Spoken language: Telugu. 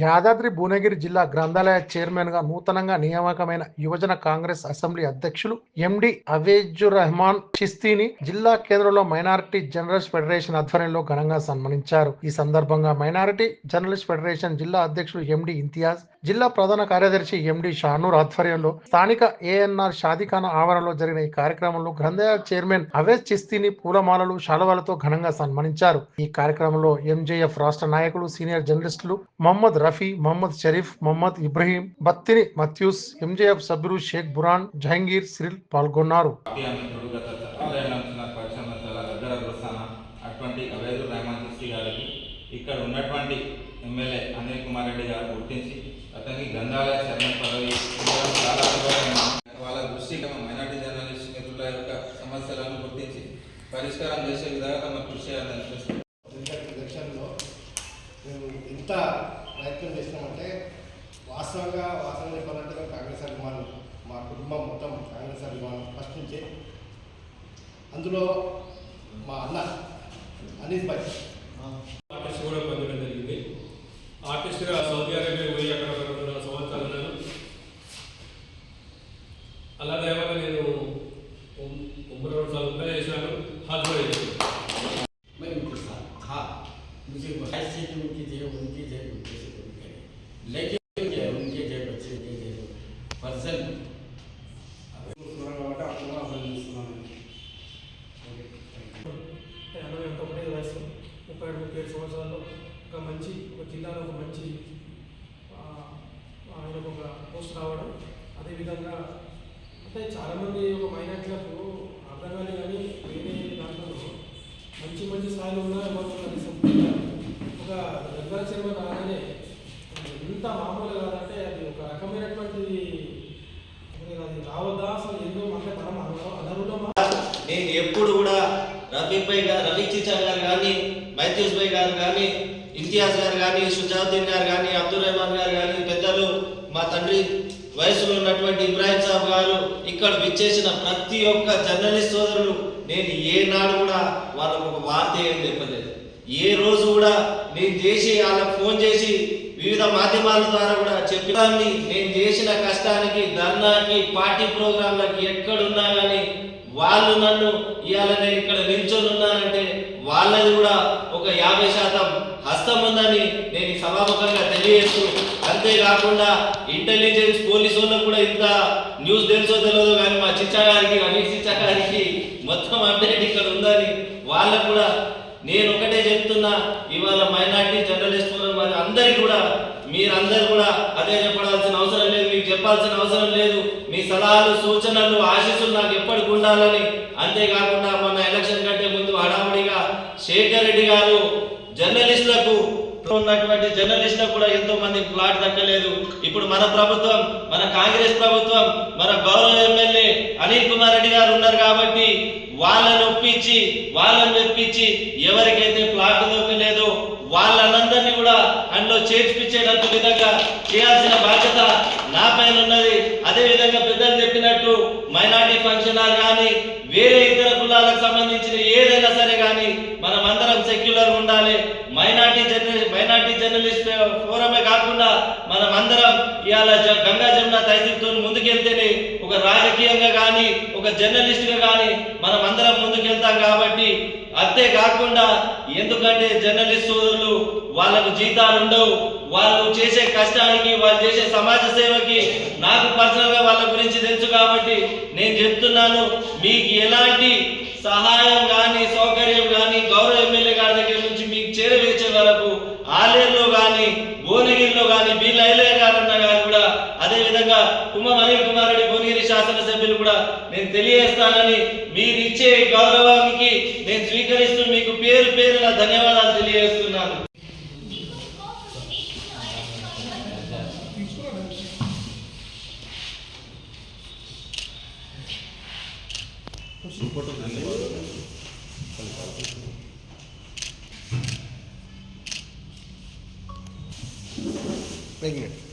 యాదాద్రి భువనగిరి జిల్లా గ్రంథాలయ చైర్మన్గా నూతనంగా నియామకమైన యువజన కాంగ్రెస్ అసెంబ్లీ అధ్యక్షులు ఎండి అవేజుర్ రెహమాన్ చిస్తీని జిల్లా కేంద్రంలో మైనారిటీ జర్నలిస్ట్ ఫెడరేషన్ ఆధ్వర్యంలో ఘనంగా సన్మానించారు. ఈ సందర్భంగా మైనారిటీ జర్నలిస్ట్ ఫెడరేషన్ జిల్లా అధ్యక్షుడు ఎండి ఇంతియాజ్ జిల్లా ప్రధాన కార్యదర్శి ఎండి షానూర్ ఆధ్వర్యంలో స్థానిక ఏఎన్ఆర్ షాదిఖానా ఆవరణలో జరిగిన ఈ కార్యక్రమంలో గ్రంథాలయ చైర్మన్ అవేజ్ చిస్తీని పూలమాలలు శాలువాలతో ఘనంగా సన్మానించారు. ఈ కార్యక్రమంలో ఎంజేఎఫ్ రాష్ట్ర నాయకులు సీనియర్ జర్నలిస్టులు మహమ్మద్ రఫీ మహమ్మద్ షరీఫ్ మహమ్మద్ ఇబ్రహీం బత్తిని మథ్యూస్ ఎంజేఎఫ్ సభ్యులు షేక్ బురాన్ జహంగీర్ సిరిల్ పాల్గొన్నారు. ఇక్కడ ఉన్నటువంటి ఎమ్మెల్యే అనిల్ కుమార్ రెడ్డి గారు గుర్తించి అతనికి గ్రంథాలయ చైర్మన్ పదవి ఇవ్వడం చాలా అభిప్రాయం వాళ్ళ దృష్టికి మైనార్టీ జర్నలిస్ట్ మిత్రుల యొక్క సమస్యలను గుర్తించి పరిష్కారం చేసే విధంగా తమ కృషి చేయాలని వాస్తవంగా వాస్తవం చెప్పాలంటే మేము కాంగ్రెస్ అభిమానులు మా కుటుంబం మొత్తం కాంగ్రెస్ అభిమానులు ఫస్ట్ నుంచే అందులో మా అన్న అనీస్ భాయ్ ఆర్టిస్ట్ కూడా పొందడం జరిగింది ఆర్టిస్ట్గా సౌదీ అరేబియా పోయి అక్కడ ఒక రెండున్నర సంవత్సరాలు ఉన్నాను అలాగే ఏమైనా నేను ముప్పై రెండు సార్లు ఇంకా చేశాను హాజ్ కూడా చేశాను मैं उनके साथ था मुझे बाईस से कि उनकी जय उनकी जय उनके से कोई करे लेकिन మంచి ఒక జిల్లాలో ఒక మంచి ఆయనకు ఒక పోస్ట్ రావడం. అదేవిధంగా అంటే చాలామంది ఒక మైనార్టీలకు అర్థం కాని కానీ వేరే దాంట్లో మంచి మంచి స్థాయిలో ఉన్న ఏమవుతుంది ఒక రంగాల చైర్మన్ రాగానే ఎంత మామూలు కాదంటే అది ఒక రకమైనటువంటి అది రావద్దా? అసలు ఎన్నో అంటే మనం అనరులమా నేను ఎప్పుడు కూడా రఫీక్ భాయ్ గారు రఫీక్ చిచ్చా గారు కానీ మైత్యూస్ భాయ్ గారు కానీ ఇంతియాజ్ గారు కానీ సుజావుద్దీన్ గారు కానీ అబ్దుల్ రెహమాన్ గారు కానీ పెద్దలు మా తండ్రి వయసులో ఉన్నటువంటి ఇబ్రాహిం సాబ్ గారు ఇక్కడ విచ్చేసిన ప్రతి ఒక్క జర్నలిస్ట్ సోదరులు నేను ఏనాడు కూడా వాళ్ళకు ఒక వార్త ఏం చెప్పలేదు. ఏ రోజు కూడా నేను చేసి వాళ్ళకు ఫోన్ చేసి వివిధ మాధ్యమాల ద్వారా కూడా చెప్పినాన్ని నేను చేసిన కష్టానికి ధర్నాకి పార్టీ ప్రోగ్రాంలకి ఎక్కడున్నా కానీ వాళ్ళు నన్ను ఇవాళ నేను ఇక్కడ నిల్చొని ఉన్నానంటే వాళ్ళది కూడా ఒక యాభై శాతం హస్తం ఉందని నేను ఈ సభాముఖంగా తెలియజేస్తూ అంతేకాకుండా ఇంటెలిజెన్స్ పోలీసు వాళ్ళకు కూడా ఇంత న్యూస్ తెలుసో తెలియదు కానీ మా చిచ్చా గారికి రమేష్ చిచ్చా గారికి మొత్తం అప్డేట్ ఇక్కడ ఉందని వాళ్ళకు కూడా నేను ఒకటే చెప్తున్నా ఇవాళ మైనార్టీ జర్నలిస్ట్ ఫోరం మరి అందరికీ కూడా మీరందరూ కూడా అదే చెప్పడాల్సిన అవసరం లేదు మీకు చెప్పాల్సిన అవసరం లేదు మీ సలహాలు సూచనలు ఆశీస్సులు నాకు ఎప్పటికి ఉండాలని అంతేకాకుండా మొన్న ఎలక్షన్ కంటే ముందు హడావుడిగా శేఖర్ రెడ్డి గారు జర్నలిస్టులకు ఉన్నటువంటి జర్నలిస్టులకు కూడా ఎంతో మంది ప్లాట్ దక్కలేదు. ఇప్పుడు మన ప్రభుత్వం మన కాంగ్రెస్ ప్రభుత్వం మన గౌరవ ఎమ్మెల్యే అనిల్ కుమార్ రెడ్డి గారు ఉన్నారు కాబట్టి వాళ్ళని ఒప్పించి వాళ్ళని మెప్పించి ఎవరికైతే ప్లాట్ దొరకలేదో వాళ్ళనందరినీ కూడా అందులో చేర్చిపించేటట్టు విధంగా చేయాల్సిన బాధ్యత నా పైన ఉన్నది. అదే విధంగా పెద్దలు చెప్పినట్టు మైనార్టీ ఫంక్షన్ హాల్ కానీ వేరే ఇతర కులాలకు సంబంధించిన ఏదైనా సరే కానీ మనం అందరం సెక్యులర్ ఉండాలి. మైనార్టీ జర్నలిస్ట్ మైనార్టీ జర్నలిస్ట్ ఫోరమే కాకుండా మనం అందరం ఇవాళ జ- గంగా జమున తహసీల్తో ముందుకెళ్తేనే ఒక రాజకీయంగా కానీ ఒక జర్నలిస్ట్గా కానీ మనం అందరం ముందుకెళ్తాం కాబట్టి అంతే కాకుండా ఎందుకంటే జర్నలిస్ట్ సోదరులు వాళ్ళకు జీతాలు ఉండవు వాళ్ళు చేసే కష్టానికి వాళ్ళు చేసే సమాజ సేవకి నాకు పర్సనల్గా వాళ్ళ గురించి తెలుసు కాబట్టి నేను చెప్తున్నాను మీకు ఎలాంటి సహాయం కానీ సౌకర్యం కానీ గౌరవ ఎమ్మెల్యే గారి దగ్గర నుంచి మీకు చేరవేసే వరకు ఆలేరులో కానీ భువనగిరిలో కానీ బి లైలయ్య గారన్న గారు కూడా అదే విధంగా కుమ్మం అనిల్ కుమార్ రెడ్డి భువనగిరి శాసనసభ్యులు కూడా నేను తెలియజేస్తానని మీరు ఇచ్చే గౌరవానికి నేను స్వీకరిస్తూ మీకు పేరు పేరున ధన్యవాదాలు తెలియజేస్తున్నాను. Venga.